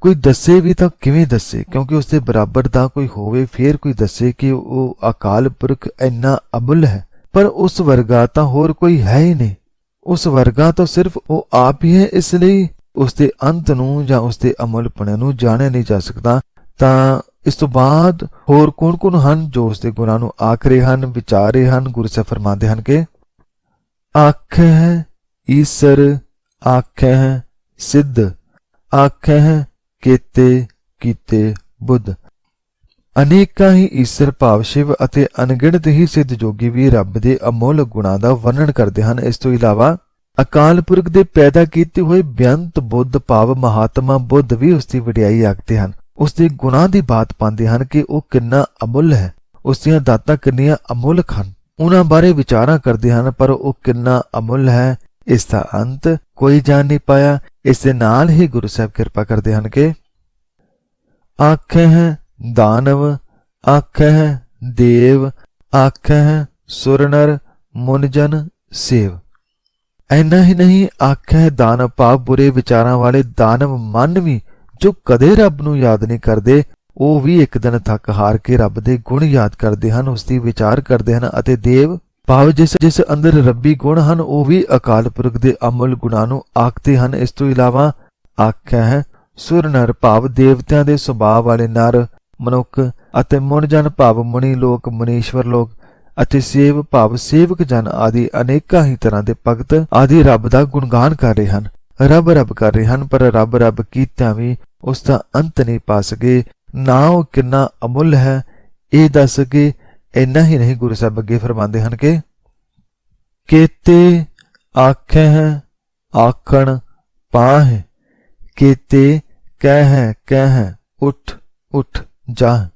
ਕੋਈ ਦੱਸੇ ਵੀ ਤਾਂ ਕਿਵੇਂ ਦੱਸੇ? ਕਿਉਂਕਿ ਉਸ ਦੇ ਬਰਾਬਰ ਦਾ ਕੋਈ ਹੋਵੇ, ਫੇਰ ਕੋਈ ਦੱਸੇ ਕਿ ਉਹ ਅਕਾਲ ਪੁਰਖ ਇੰਨਾ ਅਮੁੱਲ ਹੈ। ਪਰ ਉਸ ਵਰਗਾ ਤਾਂ ਹੋਰ ਕੋਈ ਹੈ ਹੀ ਨਹੀਂ। ਉਸ ਵਰਗਾ ਤਾਂ ਸਿਰਫ ਉਹ ਆਪ ਹੀ ਹੈ, ਇਸ ਲਈ ਉਸ ਦੇ ਅੰਤ ਨੂੰ ਜਾਂ ਉਸ ਦੇ ਅਮਲਪਣੇ ਨੂੰ ਜਾਣਿਆ ਨਹੀਂ ਜਾ ਸਕਦਾ, ਤਾਂ ਇਸ ਤੋਂ ਬਾਅਦ ਹੋਰ ਕੌਣ-ਕੌਣ ਹਨ ਜੋ ਉਸ ਦੇ ਗੁਣਾਂ ਨੂੰ ਆਖ ਰਹੇ ਹਨ, ਵਿਚਾਰ ਰਹੇ ਹਨ, ਗੁਰੂ ਸਾਹਿਬ ਫਰਮਾਉਂਦੇ ਹਨ ਕਿ ਆਖੈ ਈਸ਼ਰ, ਆਖੈ ਸਿੱਧ, ਆਖੈ ਕੀਤੇ ਕੀਤੇ, ਬੁੱਧ। ਅਨੇਕਾਂ ਹੀ ਈਸ਼ਰ ਭਾਵ ਸ਼ਿਵ ਅਤੇ ਅਨਗਿਣਤ ਹੀ ਸਿੱਧ ਜੋਗੀ ਵੀ ਰੱਬ ਦੇ ਅਮੋਲ ਗੁਣਾਂ ਦਾ ਵਰਣਨ ਕਰਦੇ ਹਨ। ਇਸ ਤੋਂ ਇਲਾਵਾ ਅਕਾਲ ਪੁਰਖ ਦੇ ਪੈਦਾ ਕੀਤੇ ਹੋਏ ਬੇਅੰਤ ਬੁੱਧ ਭਾਵ ਮਹਾਤਮਾ ਬੁੱਧ ਵੀ ਉਸ ਦੀ ਵਡਿਆਈ ਆਖਦੇ ਹਨ। ਉਸ ਦੇ ਗੁਣਾਂ ਦੀ ਬਾਤ ਪਾਉਂਦੇ ਹਨ ਕਿ ਉਹ ਕਿੰਨਾ ਅਮੁੱਲ ਹੈ। ਉਸ ਦੀਆਂ ਦਾਤਾਂ ਕਿੰਨੀਆਂ ਅਮੁੱਲਕ ਹਨ। ਉਹਨਾਂ ਬਾਰੇ ਵਿਚਾਰਾਂ ਕਰਦੇ ਹਨ, ਪਰ ਉਹ ਕਿੰਨਾ ਅਮੁੱਲ ਹੈ, ਇਸ ਦਾ ਅੰਤ ਕੋਈ ਜਾਣ ਨਹੀਂ ਪਾਇਆ। ਇਸ ਦੇ ਨਾਲ ਹੀ ਗੁਰੂ ਸਾਹਿਬ ਕਿਰਪਾ ਕਰਦੇ ਹਨ ਕਿ ਆਖੇ ਹੈ ਦਾਨਵ, ਆਖੇ ਹੈ ਦੇਵ, ਆਖੇ ਹੈ ਸੁਰਨਰ, ਮੁਨਜਨ, ਸੇਵ। ਐਨਾ ਹੀ ਨਹੀਂ ਆਖੇ ਦਾਨਵ ਭਾਵ ਬੁਰੇ ਵਿਚਾਰਾਂ ਵਾਲੇ ਦਾਨਵ ਮਨ ਵੀ, ਜੋ ਕਦੇ ਰੱਬ ਨੂੰ ਯਾਦ ਨਹੀਂ ਕਰਦੇ, ਉਹ ਵੀ ਇੱਕ ਦਿਨ ਥੱਕ ਹਾਰ ਕੇ ਰੱਬ ਦੇ ਗੁਣ ਯਾਦ ਕਰਦੇ ਹਨ, ਉਸ ਦੀ ਵਿਚਾਰ ਕਰਦੇ ਹਨ ਅਤੇ ਦੇਵ ਭਾਵ ਜਿਸ ਜਿਸ ਅੰਦਰ ਰੱਬੀ ਗੁਣ ਹਨ, ਉਹ ਵੀ ਅਕਾਲ ਪੁਰਖ ਦੇ ਅਮਲ ਗੁਣਾਂ ਨੂੰ ਆਖਦੇ ਹਨ। ਇਸ ਤੋਂ ਇਲਾਵਾ ਆਖਿਆ ਹੈ, ਸੁਰ ਨਰ ਭਾਵ ਦੇਵਤਿਆਂ ਦੇ ਸੁਭਾਅ ਵਾਲੇ ਨਰ, ਮਨੁੱਖ ਅਤੇ ਮੁਨ ਜਨ ਭਾਵ ਮੁਨੀ ਲੋਕ ਮਨੀਸ਼ਵਰ ਲੋਕ ਅਤੇ ਸੇਵ ਭਾਵ ਸੇਵਕ ਜਨ ਆਦਿ ਅਨੇਕਾਂ ਹੀ ਤਰ੍ਹਾਂ ਦੇ ਭਗਤ ਆਦਿ ਰੱਬ ਦਾ ਗੁਣਗਾਨ ਕਰ ਰਹੇ ਹਨ। ਰੱਬ ਰੱਬ ਕਰ ਰਹੇ ਹਨ, ਪਰ ਰੱਬ ਰੱਬ ਕੀਤਿਆਂ ਵੀ ਉਸ ਦਾ ਅੰਤ ਨਹੀਂ ਪਾ ਸਕੇ। ਨਾ ਉਹ ਕਿੰਨਾ ਅਮੁੱਲ ਹੈ, ਇਹ ਦੱਸ ਕੇ ਇੰਨਾ ਹੀ ਨਹੀਂ ਗੁਰੂ ਸਾਹਿਬ ਅੱਗੇ ਫਰਮਾਉਂਦੇ ਹਨ ਕਿ ਕੇਤੇ ਆਖੈ ਹੈ ਆਖਣ ਪਾਹ। ਕੇਤੇ ਕਹਿ ਹੈ ਕਹਿ ਹੈ ਉੱਠ ਉੱਠ ਜਾ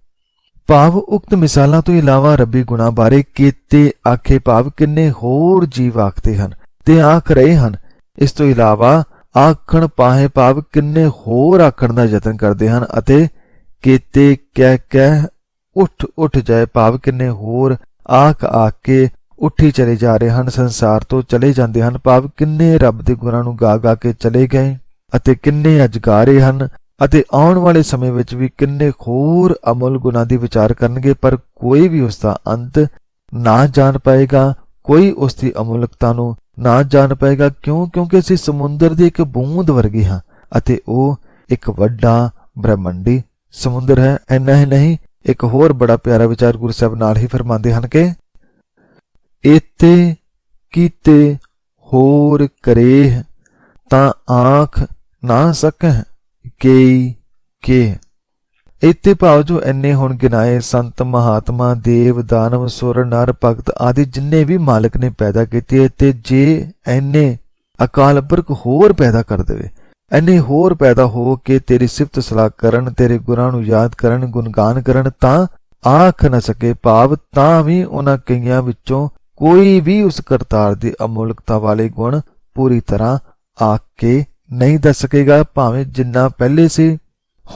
ਭਾਵ ਉਕਤ ਮਿਸਾਲਾਂ ਤੋਂ ਇਲਾਵਾ ਰੱਬੀ ਗੁਣਾ ਬਾਰੇ ਕੀਤੇ ਆਖੇ ਭਾਵ ਕਿੰਨੇ ਹੋਰ ਜੀਵ ਆਖਦੇ ਹਨ ਤੇ ਆਖ ਰਹੇ ਹਨ। ਇਸ ਤੋਂ ਇਲਾਵਾ ਆਖਣ ਪਾਹੇ ਭਾਵ ਕਿੰਨੇ ਹੋਰ ਆਖਣ ਦਾ ਯਤਨ ਕਰਦੇ ਹਨ ਅਤੇ ਕੀਤੇ ਕਹਿ ਕਹਿ ਉੱਠ ਉੱਠ ਜਾਏ ਭਾਵ ਕਿੰਨੇ ਹੋਰ ਆਖ ਆਖ ਕੇ ਉੱਠੀ ਚਲੇ ਜਾ ਰਹੇ ਹਨ। ਸੰਸਾਰ ਤੋਂ ਚਲੇ ਜਾਂਦੇ ਹਨ। ਭਾਵ ਕਿੰਨੇ ਰੱਬ ਦੇ ਗੁਣਾਂ ਨੂੰ ਗਾ ਗਾ ਕੇ ਚਲੇ ਗਏ ਅਤੇ ਕਿੰਨੇ ਅਜਗਾ ਰਹੇ ਹਨ। ਅਤੇ ਆਉਣ ਵਾਲੇ ਸਮੇਂ ਵਿੱਚ ਵੀ ਕਿੰਨੇ ਹੋਰ ਅਮੁੱਲ ਗੁਣਾਂ ਦੀ ਵਿਚਾਰ ਕਰਨਗੇ, ਪਰ ਕੋਈ ਵੀ ਉਸ ਦਾ ਅੰਤ ਨਾ ਜਾਣ ਪਾਏਗਾ, ਕੋਈ ਉਸ ਦੀ ਅਮੁੱਲਕਤਾ ਨੂੰ ਨਾ ਜਾਣ ਪਾਏਗਾ, ਕਿਉਂ? ਕਿਉਂਕਿ ਅਸੀਂ ਸਮੁੰਦਰ ਦੀ ਇੱਕ ਬੂੰਦ ਵਰਗੇ ਹਾਂ ਅਤੇ ਉਹ ਇੱਕ ਵੱਡਾ ਬ੍ਰਹਮੰਡੀ ਸਮੁੰਦਰ ਹੈ। ਇੰਨਾ ਹੀ ਨਹੀਂ, ਇੱਕ ਹੋਰ ਬੜਾ ਪਿਆਰਾ ਵਿਚਾਰ ਗੁਰੂ ਸਾਹਿਬ ਨਾਲ ਹੀ ਫਰਮਾਉਂਦੇ ਹਨ ਕਿ ਇਤੇ ਕੀਤੇ ਹੋਰ ਕਰੇ ਤਾਂ ਆਖ ਨਾ ਸਕੈ ਕੇਈ ਕੇ ਇਤੇ ਭਾਵ ਜੋ ਐਨੇ ਹੁਣ ਗਿਨਾਏ ਸੰਤ ਮਹਾਤਮਾ, ਦੇਵ, ਦਾਨਵ, ਸੁਰ, ਨਰ, ਭਗਤ ਆਦਿ ਜਿੰਨੇ ਵੀ ਮਾਲਕ ਨੇ ਪੈਦਾ ਕੀਤੇ, ਤੇ ਜੇ ਐਨੇ ਅਕਾਲ ਪੁਰਖ ਹੋਰ ਪੈਦਾ ਕਰ ਦੇਵੇ ਐਨੇ ਹੋਰ ਪੈਦਾ ਹੋ ਕੇ ਤੇਰੀ ਸਿਫਤ ਸਲਾਹ ਕਰਨ, ਤੇਰੇ ਗੁਰਾਂ ਨੂੰ ਯਾਦ ਕਰਨ, ਗੁਣਗਾਨ ਕਰਨ, ਤਾਂ ਆਖ ਨਾ ਸਕੇ ਭਾਵ, ਤਾਂ ਵੀ ਉਹਨਾਂ ਕਈਆਂ ਵਿੱਚੋਂ ਕੋਈ ਵੀ ਉਸ ਕਰਤਾਰ ਦੀ ਅਮੋਲਕਤਾ ਵਾਲੇ ਗੁਣ ਪੂਰੀ ਤਰ੍ਹਾਂ ਆਖ ਕੇ ਨਹੀਂ ਦੱਸ ਸਕੇਗਾ, ਭਾਵੇਂ ਜਿੰਨਾ ਪਹਿਲੇ ਸੀ,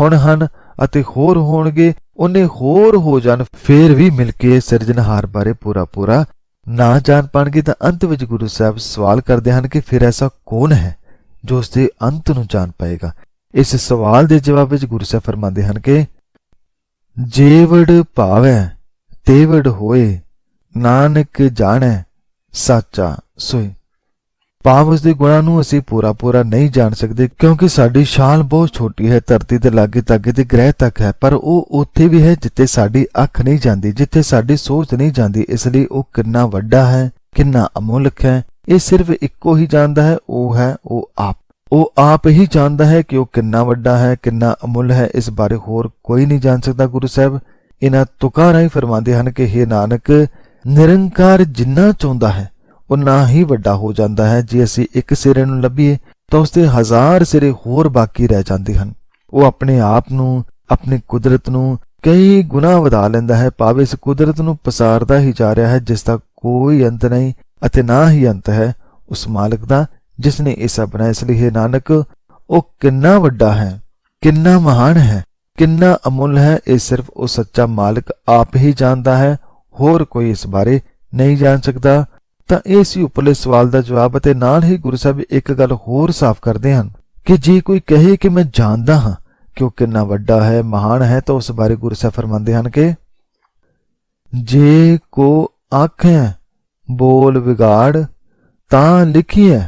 ਹੁਣ ਹਨ ਅਤੇ ਹੋਰ ਹੋਣਗੇ, ਉਹਨੇ ਹੋਰ ਹੋ ਜਾਣ, ਫੇਰ ਵੀ ਮਿਲ ਕੇ ਸਿਰਜਣਹਾਰ ਬਾਰੇ ਪੂਰਾ ਪੂਰਾ ਨਾ ਜਾਣ ਪਾਣਗੇ ਤਾਂ ਅੰਤ ਵਿੱਚ ਗੁਰੂ ਸਾਹਿਬ ਸਵਾਲ ਕਰਦੇ ਹਨ ਕਿ ਫਿਰ ਐਸਾ ਕੌਣ ਹੈ ਜੋ ਉਸ ਦੇ ਅੰਤ ਨੂੰ ਜਾਣ ਪਾਏਗਾ? ਇਸ ਸਵਾਲ ਦੇ ਜਵਾਬ ਵਿੱਚ ਗੁਰੂ ਸਾਹਿਬ ਫਰਮਾਉਂਦੇ ਹਨ ਕਿ ਜੇਵੜ ਭਾਵੈ, ਤੇਵੜ ਹੋਏ, ਨਾਨਕ ਜਾਣੈ, ਸਾਚਾ ਸੋਈ ਭਾਵ ਉਸ ਦੇ ਗੁਣਾਂ ਨੂੰ ਅਸੀਂ ਪੂਰਾ ਪੂਰਾ ਨਹੀਂ ਜਾਣ ਸਕਦੇ, ਕਿਉਂਕਿ ਸਾਡੀ ਛਾਲ ਬਹੁਤ ਛੋਟੀ ਹੈ, ਧਰਤੀ ਦੇ ਲਾਗੇ ਤਾਗੇ ਤੇ ਗ੍ਰਹਿ ਤੱਕ ਹੈ, ਪਰ ਉਹ ਉੱਥੇ ਵੀ ਹੈ ਜਿੱਥੇ ਸਾਡੀ ਅੱਖ ਨਹੀਂ ਜਾਂਦੀ, ਜਿੱਥੇ ਸਾਡੀ ਸੋਚ ਨਹੀਂ ਜਾਂਦੀ, ਇਸ ਲਈ ਉਹ ਕਿੰਨਾ ਵੱਡਾ ਹੈ, ਕਿੰਨਾ ਅਮੋਲਕ ਹੈ, ਇਹ ਸਿਰਫ ਇੱਕੋ ਹੀ ਜਾਣਦਾ ਹੈ, ਉਹ ਹੈ ਉਹ ਆਪ। ਉਹ ਆਪ ਹੀ ਜਾਣਦਾ ਹੈ ਕਿ ਉਹ ਕਿੰਨਾ ਵੱਡਾ ਹੈ, ਕਿੰਨਾ ਅਮੁੱਲ ਹੈ, ਇਸ ਬਾਰੇ ਹੋਰ ਕੋਈ ਨਹੀਂ ਜਾਣ ਸਕਦਾ ਗੁਰੂ ਸਾਹਿਬ। ਇਹਨਾਂ ਤੁਕਾਂ ਰਾਹੀਂ ਫਰਮਾਉਂਦੇ ਹਨ ਕਿ हे ਨਾਨਕ, ਨਿਰੰਕਾਰ ਜਿੰਨਾ ਚਾਹੁੰਦਾ ਹੈ ਉਨਾ ਹੀ ਵੱਡਾ ਹੋ ਜਾਂਦਾ ਹੈ। ਜੇ ਅਸੀਂ ਇੱਕ ਸਿਰੇ ਨੂੰ ਲੱਭੀਏ, ਤਾਂ ਉਸਦੇ ਹਜ਼ਾਰ ਸਿਰੇ ਹੋਰ ਬਾਕੀ ਰਹਿ ਜਾਂਦੇ ਹਨ। ਉਹ ਆਪਣੇ ਆਪ ਨੂੰ, ਆਪਣੀ ਕੁਦਰਤ ਨੂੰ ਕਈ ਗੁਣਾ ਵਧਾ ਲੈਂਦਾ ਹੈ। ਭਾਵੇਂ ਇਸ ਕੁਦਰਤ ਨੂੰ ਪਸਾਰਦਾ ਹੀ ਜਾ ਰਿਹਾ ਹੈ ਜਿਸ ਦਾ ਕੋਈ ਅੰਤ ਨਹੀਂ ਅਤੇ ਨਾ ਹੀ ਅੰਤ ਹੈ। ਉਸ ਮਾਲਕ ਦਾ ਜਿਸ ਨੇ ਇਹ ਸਭ ਬਣਾਇਆ, ਇਸ ਲਈ ਨਾਨਕ, ਉਹ ਕਿੰਨਾ ਵੱਡਾ ਹੈ, ਕਿੰਨਾ ਮਹਾਨ ਹੈ, ਕਿੰਨਾ ਅਮੁੱਲ ਹੈ। ਇਹ ਸਿਰਫ ਉਹ ਸੱਚਾ ਮਾਲਕ ਆਪ ਹੀ ਜਾਣਦਾ ਹੈ। ਹੋਰ ਕੋਈ ਇਸ ਬਾਰੇ ਨਹੀਂ ਜਾਣ ਸਕਦਾ। ਤਾਂ ਇਹ ਸੀ ਉੱਪਰਲੇ ਸਵਾਲ ਦਾ ਜਵਾਬ ਅਤੇ ਨਾਲ ਹੀ ਗੁਰੂ ਸਾਹਿਬ ਇੱਕ ਗੱਲ ਹੋਰ ਸਾਫ਼ ਕਰਦੇ ਹਨ ਕਿ ਜੇ ਕੋਈ ਕਹੇ ਕਿ ਮੈਂ ਜਾਣਦਾ ਹਾਂ ਕਿ ਉਹ ਕਿੰਨਾ ਵੱਡਾ ਹੈ, ਮਹਾਨ ਹੈ, ਤਾਂ ਉਸ ਬਾਰੇ ਗੁਰੂ ਸਾਹਿਬ ਫਰਮਾਉਂਦੇ ਹਨ ਕਿ ਜੇ ਕੋ ਆਖੇ ਬੋਲ ਵਿਗਾੜ, ਤਾਂ ਲਿਖੀਐ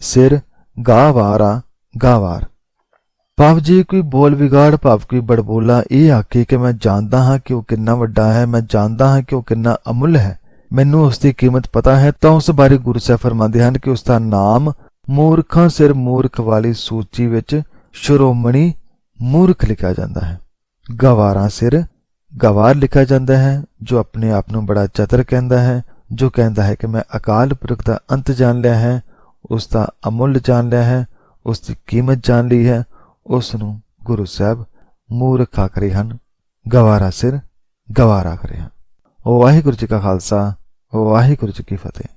ਸਿਰ ਗਾਵਾਰਾ ਗਾਵਾਰ। ਭਾਵ ਜੇ ਕੋਈ ਬੋਲ ਵਿਗਾੜ, ਭਾਵ ਕੋਈ ਬੜਬੋਲਾ ਇਹ ਆਖੇ ਕਿ ਮੈਂ ਜਾਣਦਾ ਹਾਂ ਕਿ ਉਹ ਕਿੰਨਾ ਵੱਡਾ ਹੈ, ਮੈਂ ਜਾਣਦਾ ਹਾਂ ਕਿ ਉਹ ਕਿੰਨਾ ਅਮੁੱਲ ਹੈ। ਮੈਨੂੰ ਉਸ ਦੀ ਕੀਮਤ ਪਤਾ ਹੈ, ਤਾਂ ਉਸ ਬਾਰੇ ਗੁਰੂ ਸਾਹਿਬ ਫਰਮਾਉਂਦੇ ਹਨ ਕਿ ਉਸ ਦਾ ਨਾਮ ਮੂਰਖਾਂ ਸਿਰ ਮੂਰਖ ਵਾਲੀ ਸੂਚੀ ਵਿੱਚ ਸ਼੍ਰੋਮਣੀ ਮੂਰਖ ਲਿਖਿਆ ਜਾਂਦਾ ਹੈ। ਗਵਾਰਾਂ ਸਿਰ ਗਵਾਰ ਲਿਖਿਆ ਜਾਂਦਾ ਹੈ, ਜੋ ਆਪਣੇ ਆਪ ਨੂੰ ਬੜਾ ਚਤਰ ਕਹਿੰਦਾ ਹੈ, ਜੋ ਕਹਿੰਦਾ ਹੈ ਕਿ ਮੈਂ ਅਕਾਲ ਪੁਰਖ ਦਾ ਅੰਤ ਜਾਣ ਲਿਆ ਹੈ, ਉਸ ਦਾ ਅਮੁੱਲ ਜਾਣ ਲਿਆ ਹੈ, ਉਸ ਦੀ ਕੀਮਤ ਜਾਣ ਲਈ ਹੈ, ਉਸ ਨੂੰ ਗੁਰੂ ਸਾਹਿਬ ਮੂਰਖ ਆਖ ਰਹੇ ਹਨ। ਗਵਾਰਾ ਸਿਰ ਗਵਾਰਾ ਆਖ ਰਹੇ ਹਨ ਵਾਹਿਗੁਰੂ ਜੀ ਕਾ ਖਾਲਸਾ ਵਾਹਿਗੁਰੂ ਜੀ ਕੀ ਫਤਿਹ।